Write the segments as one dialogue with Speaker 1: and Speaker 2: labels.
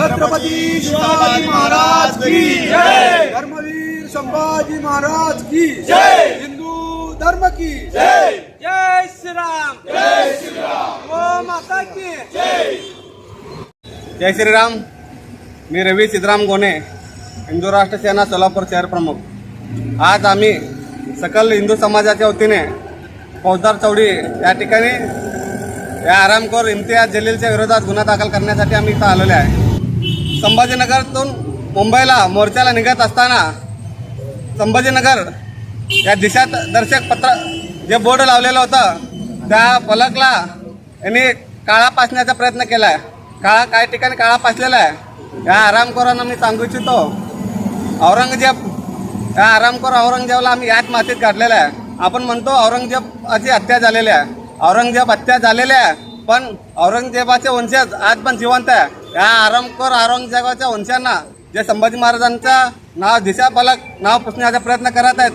Speaker 1: छत्रपती शिवाजी महाराज की जय! धर्मवीर संभाजी महाराज की जय! हिंदू धर्म की जय!
Speaker 2: जय श्रीराम! जय श्रीराम! ओ माता की!
Speaker 3: जय श्रीराम! मी रवी सिद्धराम गोने हिंदू राष्ट्र सेना सोलापूर शहर प्रमुख. आज आम्ही सकल हिंदू समाजाच्या वतीने फौजदार चौडी या ठिकाणी या आरामखोर इम्तियाज जलीलच्या विरोधात गुन्हा दाखल करण्यासाठी आम्ही इथं आलेले आहे. संभाजीनगरतून मुंबईला मोर्चाला निघत असताना संभाजीनगर या दिशात दर्शक पत्र जे बोर्ड लावलेलं होतं त्या फलकला यांनी काळा पासण्याचा प्रयत्न केला आहे काळा काही ठिकाणी काळा पासलेला आहे? या आरामखोरांना मी सांगू इच्छितो. औरंगजेब या आरामखोर औरंगजेबला आम्ही याच मातीत काढलेला आहे. आपण म्हणतो औरंगजेबाची हत्या झालेली आहे. औरंगजेब हत्या झालेल्या आहे पण औरंगजेबाचे वंशज आज पण जिवंत आहे. या आरामखोर औरंगजेबाच्या वंशांना जे संभाजी महाराजांचं नाव दिशा नाव पुसण्याचा प्रयत्न करत आहेत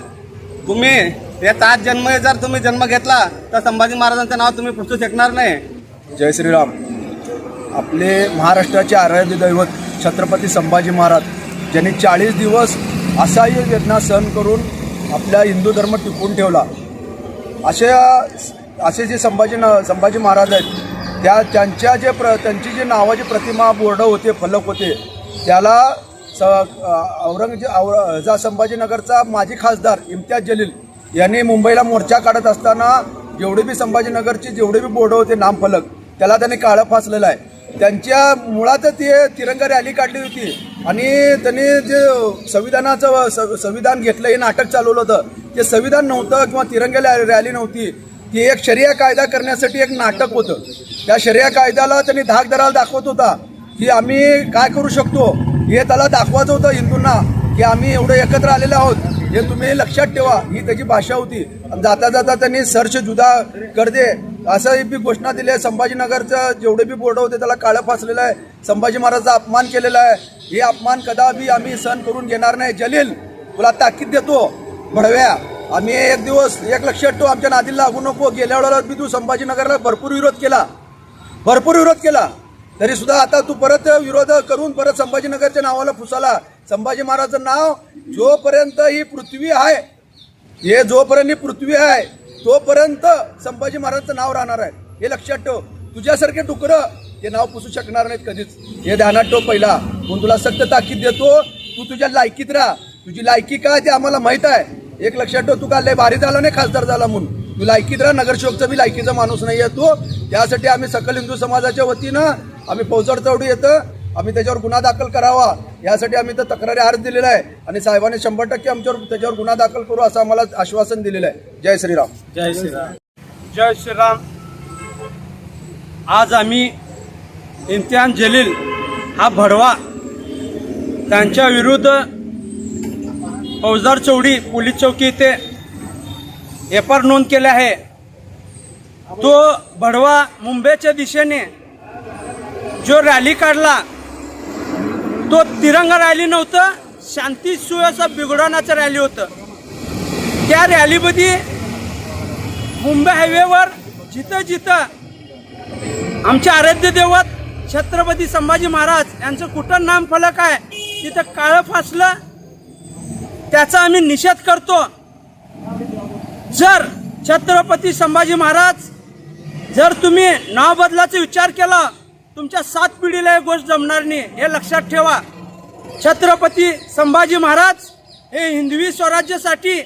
Speaker 3: तुम्ही या सात जन्म जर तुम्ही जन्म घेतला तर संभाजी महाराजांचं नाव तुम्ही पुसू शकणार नाही.
Speaker 1: जय श्रीराम. आपले महाराष्ट्राचे आराध्य दैवत छत्रपती संभाजी महाराज ज्यांनी चाळीस दिवस असह्य वेदना सहन करून आपला हिंदू धर्म टिकवून ठेवला. असे असे जे संभाजी संभाजी महाराज आहेत त्या त्यांच्या जे प्र त्यांची जे नावाची प्रतिमा बोर्ड होते फलक होते त्याला स औरंगजे और जा संभाजीनगरचा माजी खासदार इम्तियाज जलील यांनी मुंबईला मोर्चा काढत असताना जेवढे बी संभाजीनगरचे जेवढे बी बोर्ड होते नामफलक त्याला त्यांनी काळं फासलेलं आहे. त्यांच्या मुळात ते तिरंगा रॅली काढली होती आणि त्यांनी जे संविधानाचं स- संविधान घेतलं हे नाटक चालवलं होतं. ते संविधान नव्हतं किंवा तिरंगा रॅ- रॅली नव्हती. की एक शरिया कायदा करण्यासाठी एक नाटक होतं. त्या शरिया कायद्याला त्यांनी धाक धरायला दाखवत होता की आम्ही काय करू शकतो? हे त्याला दाखवायचं होतं हिंदूंना की आम्ही एवढं एकत्र आलेले आहोत. हे तुम्ही लक्षात ठेवा ही त्याची भाषा होती. आणि जाता जाता त्यांनी सर्च जुदा करते. दे असं बी घोषणा दिली आहे संभाजीनगरचं जेवढे बी बोर्ड होते त्याला काळं फासलेलं आहे. संभाजी महाराजचा अपमान केलेला आहे. हे अपमान कदापि आम्ही सहन करून घेणार नाही. जलील तुला ताकीद देतो. भडव्या आम्ही एक दिवस एक लक्षात ठेव आमच्या नादीला लागू नको. गेल्या वेळेला मी तू संभाजीनगरला भरपूर विरोध केला. भरपूर विरोध केला. तरी सुद्धा आता तू परत विरोध करून परत संभाजीनगरच्या नावाला फुसाला. संभाजी महाराजचं नाव जोपर्यंत ही पृथ्वी आहे हे जोपर्यंत ही पृथ्वी आहे तोपर्यंत संभाजी महाराजचं नाव राहणार आहे. हे लक्षात ठेव. तुझ्यासारखे डुकरं हे नाव पुसू शकणार नाहीत कधीच. हे ध्यानात ठेव पहिला. म्हणून तुला सक्त ताकीद देतो. तू तुझ्या लायकीत राहा. तुझी लायकी काय ते आम्हाला माहीत आहे. एक लक्षात ठेव तू लय भारी झाला नाही खासदार झाला म्हणून. तू लायकीत राहा नगरसेवकचा बी लायकीचा माणूस नाही आहे तू. त्यासाठी आम्ही सकल हिंदू समाजाच्या वतीनं आम्ही फौजड चौडी येतं आम्ही त्याच्यावर गुन्हा दाखल करावा. यासाठी आम्ही तर तक्रारी अर्ज दिलेला आहे. आणि साहेबांनी शंभर टक्के आमच्यावर त्याच्यावर गुन्हा दाखल करू असं आम्हाला आश्वासन दिलेलं आहे. जय श्रीराम.
Speaker 2: जय श्रीराम. जय श्रीराम. आज आम्ही इम्तियान जलील हा भडवा त्यांच्या विरुद्ध फौजदार चौडी पोलीस चौकी येथे एफ आर नोंद केले आहे. तो भडवा मुंबईच्या दिशेने जो रॅली काढला तो तिरंगा रॅली नव्हतं शांती सुव्यवस्था बिघडवण्याचं रॅली होतं. त्या रॅलीमध्ये मुंबई हायवेवर जिथं जिथं आमचे आराध्य देवत छत्रपती संभाजी महाराज यांचं कुठं नाम फलक आहे तिथं काळं फासलं त्याचा आम्ही निषेध करतो. जर छत्रपती संभाजी महाराज जर तुम्ही नाव बदलाचा विचार केला तुमच्या सात पिढीला ही गोष्ट जमणार नाही हे लक्षात ठेवा. छत्रपती संभाजी महाराज हे हिंदवी स्वराज्यासाठी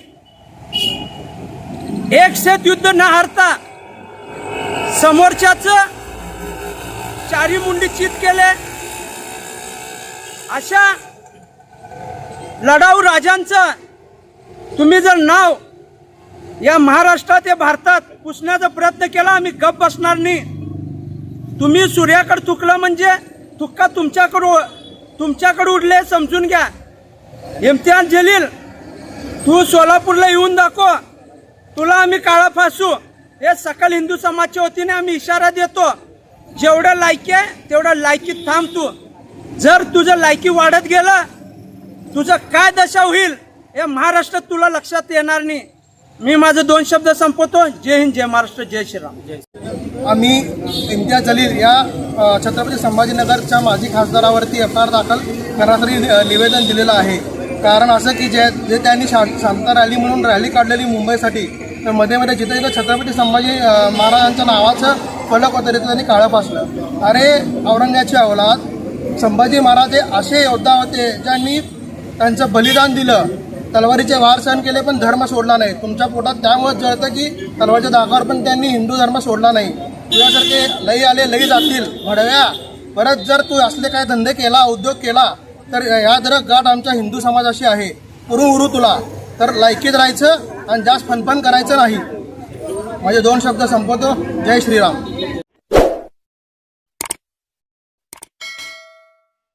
Speaker 2: एक शेत युद्ध न हारता समोरच्याच चारी मुंडी चित केले. अशा लढाऊ राजांचं. तुम्ही जर नाव या महाराष्ट्रात या भारतात पुसण्याचा प्रयत्न केला आम्ही गप बसणार नाही. तुम्ही सूर्याकडे तुकलं म्हणजे थुक्का तुमच्याकडं तुमच्याकडे उडले समजून घ्या. इम्तिहान जलील तू सोलापूरला येऊन दाखव. तुला आम्ही काळा फासू. हे सकल हिंदू समाजच्या वतीने आम्ही इशारा देतो. जेवढं लायकी आहे तेवढं लायकीत थांब तू. जर तुझं लायकी वाढत गेलं तुझं काय दशा होईल हे महाराष्ट्रात तुला लक्षात येणार नाही. मी माझं दोन शब्द संपवतो. जय हिंद जय महाराष्ट्र जय श्रीराम. जय
Speaker 4: आम्ही इम्तियाज जलील या छत्रपती संभाजीनगरच्या माजी खासदारावरती एफ आर दाखल करण्यासाठी नि- निवेदन दिलेलं आहे. कारण असं की जे जे त्यांनी शा शांत रॅली म्हणून रॅली काढलेली मुंबईसाठी तर मध्ये मध्ये जिथे जिथे छत्रपती संभाजी महाराजांच्या नावाचं फलक होतं तिथं त्यांनी काळं फासलं. अरे औरंगाची अवलाद संभाजी महाराज हे असे योद्धा होते ज्यांनी त्यांचं बलिदान दिलं. तलवारीचे वार सहन केले पण धर्म सोडला नाही. तुमच्या पोटात त्यामुळे जळतं की तलवारच्या दागावर पण त्यांनी हिंदू धर्म सोडला नाही. तुझ्यासारखे लई आले लई जातील. भडव्या. परत जर तू असले काय धंदे केला उद्योग केला तर या जर गाठ आमच्या हिंदू समाजाशी आहे. उरू उरू तुला. तर लायकीत राहायचं आणि जास्त फनफन करायचं नाही. माझे दोन शब्द संपवतो. जय श्रीराम.